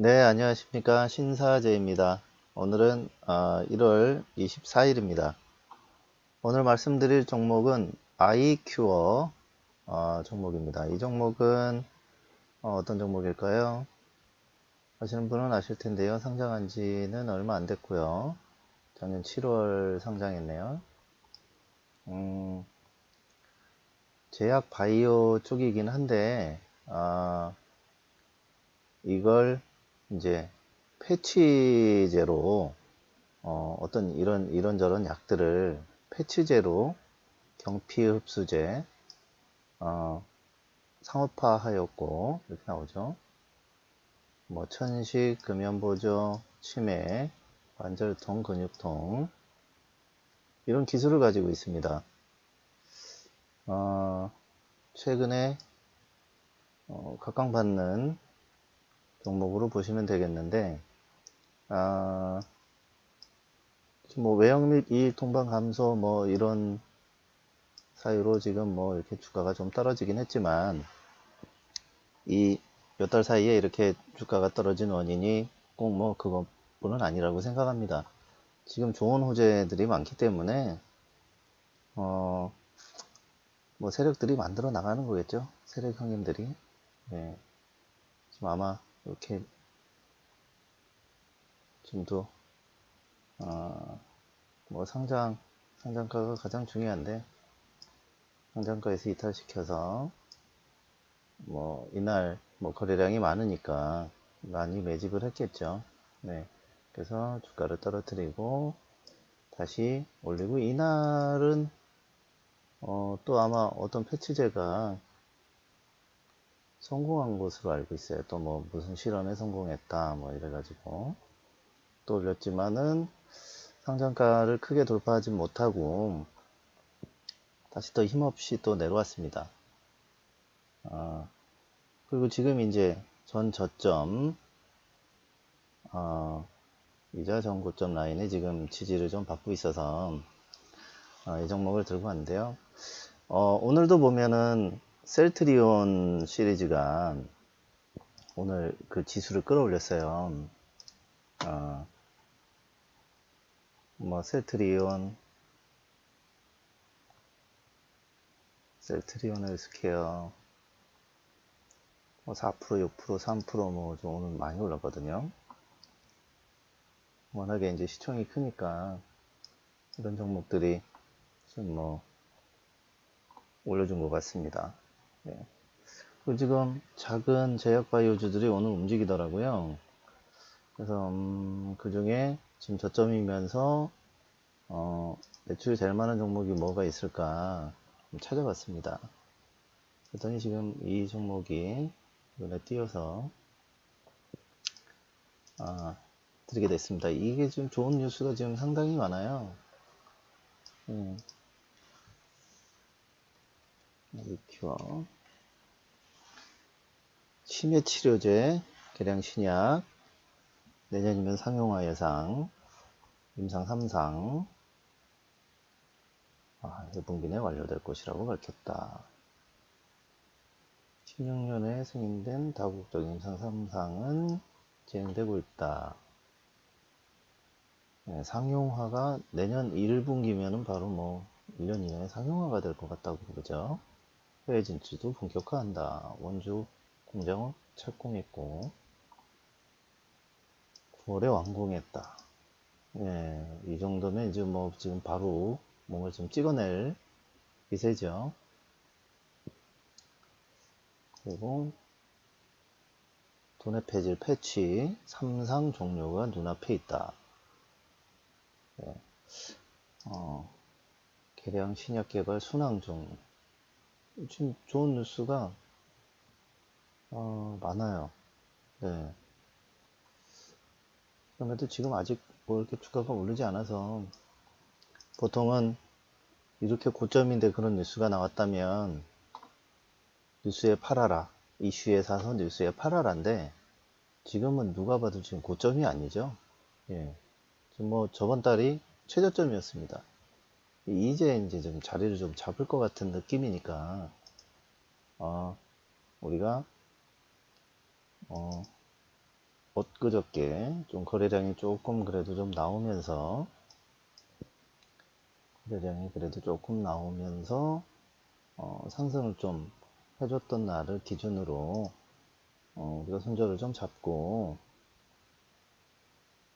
네, 안녕하십니까. 신사재입니다. 오늘은 1월 24일입니다. 오늘 말씀드릴 종목은 아이큐어 어, 종목입니다. 이 종목은 어, 떤 종목일까요? 아시는 분은 아실 텐데요. 상장한 지는 얼마 안 됐고요. 작년 7월 상장했네요. 음, 제약 바이오 쪽이긴 한데 아, 이걸 이제 패치제로 어, 떤 이런 이런저런 약들을 패치제로 경피 흡수제 어, 상업화하였고 이렇게 나오죠. 뭐 천식, 금연보조, 치매, 관절통, 근육통 이런 기술을 가지고 있습니다. 어, 최근에 어, 각광받는 종목으로 보시면 되겠는데 아, 뭐 외형 및 이익 통방 감소 뭐 이런 사유로 지금 뭐 이렇게 주가가 좀 떨어지긴 했지만 이 몇 달 사이에 이렇게 주가가 떨어진 원인이 꼭 뭐 그것뿐은 아니라고 생각합니다. 지금 좋은 호재들이 많기 때문에 어, 뭐 세력들이 만들어 나가는 거겠죠. 세력 형님들이. 네. 지금 아마 이렇게 좀더 어, 뭐 상장 상장가가 가장 중요한데 상장가에서 이탈시켜서 뭐 이날 뭐 거래량이 많으니까 많이 매집을 했겠죠. 네. 그래서 주가를 떨어뜨리고 다시 올리고 이날은 어, 또 아마 어떤 패치제가 성공한 것으로 알고 있어요. 또 뭐 무슨 실험에 성공했다 뭐 이래가지고 또 올렸지만은 상장가를 크게 돌파하지 못하고 다시 또 힘없이 또 내려왔습니다. 어, 그리고 지금 이제 전 저점 어, 이자 전 고점 라인에 지금 지지를 좀 받고 있어서 어, 이 종목을 들고 왔는데요. 어, 오늘도 보면은 셀트리온 시리즈가 오늘 그 지수를 끌어올렸어요. 어, 뭐 셀트리온, 셀트리온 헬스케어 뭐 4%, 6%, 3%뭐 좀 오늘 많이 올랐거든요. 워낙에 이제 시총이 크니까 이런 종목들이 좀 뭐 올려준 것 같습니다. 네. 지금 작은 제약바 이오주들이 오늘 움직이더라고요. 그래서 음, 그 중에 지금 저점이면서 어, 매출이 될 만한 종목이 뭐가 있을까 찾아봤습니다. 그랬더니 지금 이 종목이 눈에 띄어서 아, 드리게 됐습니다. 이게 지금 좋은 뉴스가 지금 상당히 많아요. 음. 큐어 치매 치료제 계량 신약 내년이면 상용화 예상 임상 3상 아, 1분기 내 완료될 것이라고 밝혔다. 16년에 승인된 다국적 임상 3상은 진행되고 있다. 네, 상용화가 내년 1분기면은 바로 뭐 1년 이내에 상용화가 될 것 같다고 그러죠. 해외 진출도 본격화한다. 원주 공장을 착공했고 9월에 완공했다. 예, 이 정도면 이제 뭐 지금 바로 뭔가 좀 찍어낼 기세죠. 그리고 돈의 폐질 패치 3상 종료가 눈앞에 있다. 예, 어, 계량 신약 개발 순항 중 지금 좋은 뉴스가 어, 많아요. 네. 그런데도 지금 아직 뭐 이렇게 주가가 오르지 않아서 보통은 이렇게 고점인데 그런 뉴스가 나왔다면 뉴스에 팔아라 이슈에 사서 뉴스에 팔아라인데 지금은 누가 봐도 지금 고점이 아니죠. 예. 지금 뭐 저번 달이 최저점이었습니다. 이제 이제 좀 자리를 좀 잡을 것 같은 느낌이니까 어, 우리가 어, 엊그저께 좀 거래량이 조금 그래도 좀 나오면서 거래량이 그래도 조금 나오면서 어, 상승을 좀 해줬던 날을 기준으로 어, 우리가 손절을 좀 잡고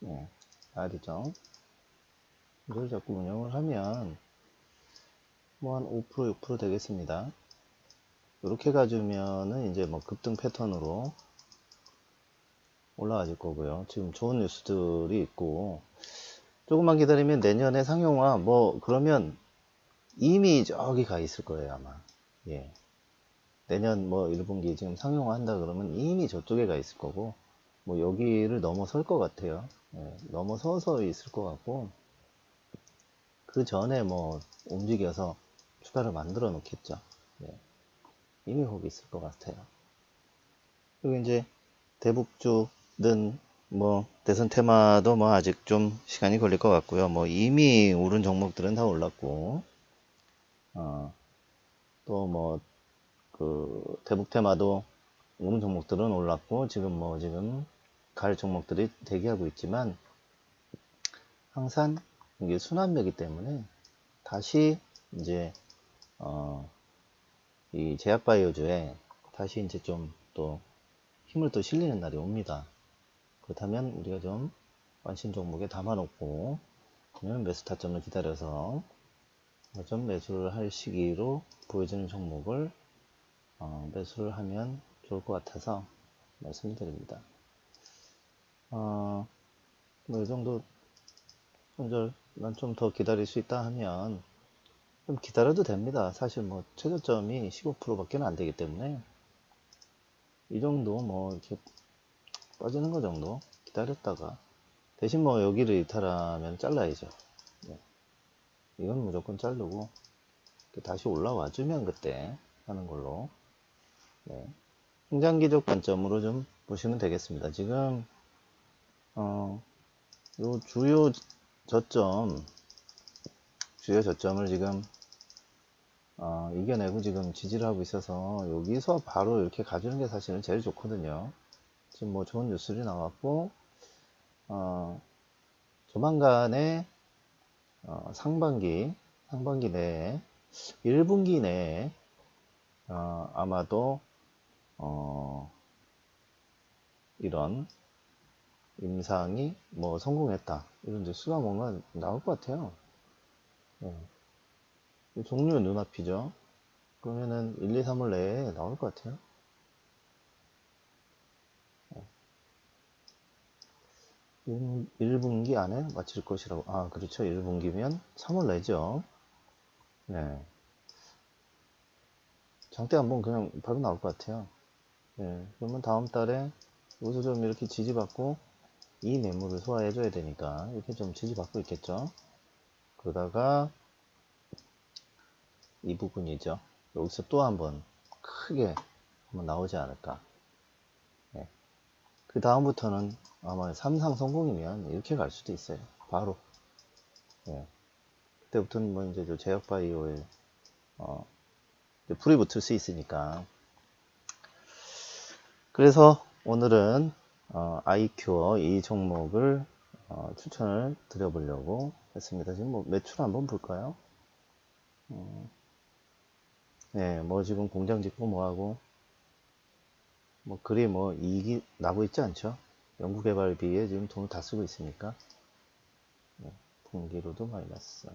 네, 봐야 되죠. 손절을 잡고 운영을 하면 뭐 한 5% 6% 되겠습니다. 이렇게 가주면은 이제 뭐 급등 패턴으로 올라가질 거고요. 지금 좋은 뉴스들이 있고 조금만 기다리면 내년에 상용화 뭐 그러면 이미 저기 가 있을 거예요 아마 예 내년 뭐 1분기 지금 상용화 한다 그러면 이미 저쪽에 가 있을 거고 뭐 여기를 넘어설 것 같아요 예, 넘어서서 있을 것 같고 그 전에 뭐 움직여서 추가를 만들어 놓겠죠. 예, 이미 거기 있을 것 같아요. 그리고 이제 대북주든 뭐 대선 테마도 뭐 아직 좀 시간이 걸릴 것 같고요. 뭐 이미 오른 종목들은 다 올랐고 어, 또뭐 그 대북 테마도 오른 종목들은 올랐고 지금 뭐 지금 갈 종목들이 대기하고 있지만 항상 이게 순환매기 때문에 다시 이제 어, 이 제약바이오주에 다시 이제 좀 또 힘을 또 실리는 날이 옵니다. 그렇다면 우리가 좀 관심 종목에 담아놓고 그러면 매수 타점을 기다려서 좀 매수를 할 시기로 보여지는 종목을 어, 매수를 하면 좋을 것 같아서 말씀드립니다. 어, 뭐이 정도 손절 난좀 더 기다릴 수 있다 하면 좀 기다려도 됩니다. 사실 뭐 최저점이 15%밖에 안 되기 때문에 이 정도 뭐 이렇게 빠지는 거 정도 기다렸다가 대신 뭐 여기를 이탈하면 잘라야죠 네. 이건 무조건 자르고 다시 올라와 주면 그때 하는 걸로 네. 중장기적 관점으로 좀 보시면 되겠습니다 지금 어, 요 주요 저점 주요 저점을 지금 어, 이겨내고 지금 지지를 하고 있어서 여기서 바로 이렇게 가주는 게 사실은 제일 좋거든요. 지금 뭐 좋은 뉴스들이 나왔고 어, 조만간에 어, 상반기 상반기 내에 1분기 내에 어, 아마도 어, 이런 임상이 뭐 성공했다 이런 뉴스가 뭔가 나올 것 같아요 네. 종류 눈앞이죠 그러면은 1, 2, 3월 내에 나올 것 같아요 1, 분기 안에 마칠 것이라고. 아, 그렇죠. 1분기면 3월 내죠. 네. 장대 한번 그냥 바로 나올 것 같아요. 네. 그러면 다음 달에 여기서 좀 이렇게 지지받고 이 매물을 소화해 줘야 되니까 이렇게 좀 지지받고 있겠죠. 그러다가 이 부분이죠. 여기서 또 한번 크게 한번 나오지 않을까. 네. 그 다음부터는 아마 삼상 성공이면 이렇게 갈 수도 있어요. 바로. 예. 그때부터는 뭐 이제 저 제약바이오에 어, 불이 붙을 수 있으니까. 그래서 오늘은 어, 아이큐어 이 종목을 어, 추천을 드려보려고 했습니다. 지금 뭐 매출 한번 볼까요? 어, 네, 뭐 지금 공장 짓고 뭐하고 뭐 그리 뭐 이익이 나고 있지 않죠? 연구개발비에 지금 돈을 다 쓰고 있으니까 네, 분기로도 마이너스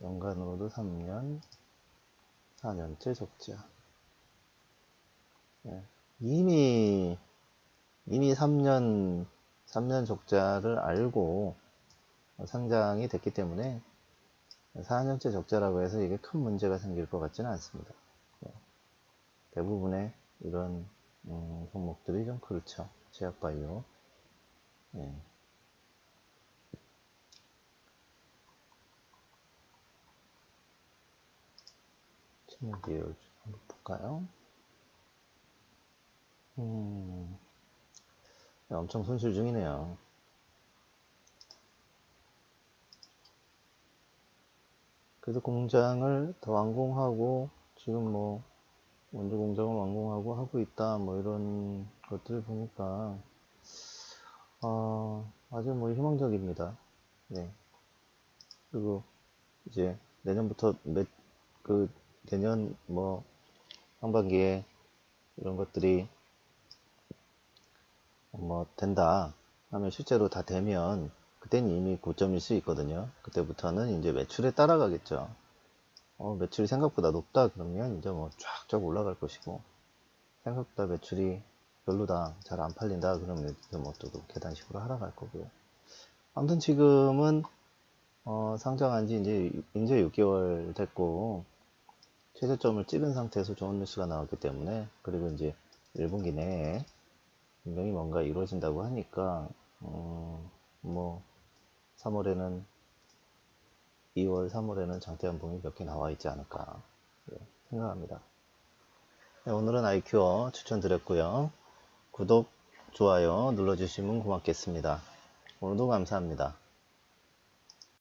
연간으로도 3년 4년째 적자 네, 이미 이미 3년 3년 적자를 알고 상장이 됐기 때문에 4년째 적자라고 해서 이게 큰 문제가 생길 것 같지는 않습니다. 네, 대부분의 이런 음, 종목들이 좀 그렇죠. 제약바이오. 네. 친구들 한번 볼까요? 음, 네, 엄청 손실 중이네요. 그래서 공장을 더 완공하고 지금 뭐 원조 공장을 완공하고 하고 있다 뭐 이런 것들을 보니까 어, 아주 뭐 희망적입니다. 네. 그리고 이제 내년부터 몇, 그 내년 뭐 상반기에 이런 것들이 뭐 된다 하면 실제로 다 되면 그때는 이미 고점일 수 있거든요. 그때부터는 이제 매출에 따라가겠죠. 어, 매출이 생각보다 높다 그러면 이제 뭐 쫙쫙 올라갈 것이고 생각보다 매출이 별로다 잘 안 팔린다 그러면 이제 뭐또 계단식으로 하락할 거고요. 아무튼 지금은 어, 상장한 지 이제 이제 6개월 됐고 최저점을 찍은 상태에서 좋은 뉴스가 나왔기 때문에 그리고 이제 1분기 내에 분명히 뭔가 이루어진다고 하니까 어, 뭐 3월에는 2월, 3월에는 장대 연봉이 몇 개 나와 있지 않을까 예, 생각합니다. 네, 오늘은 아이큐어 추천드렸고요. 구독, 좋아요 눌러주시면 고맙겠습니다. 오늘도 감사합니다.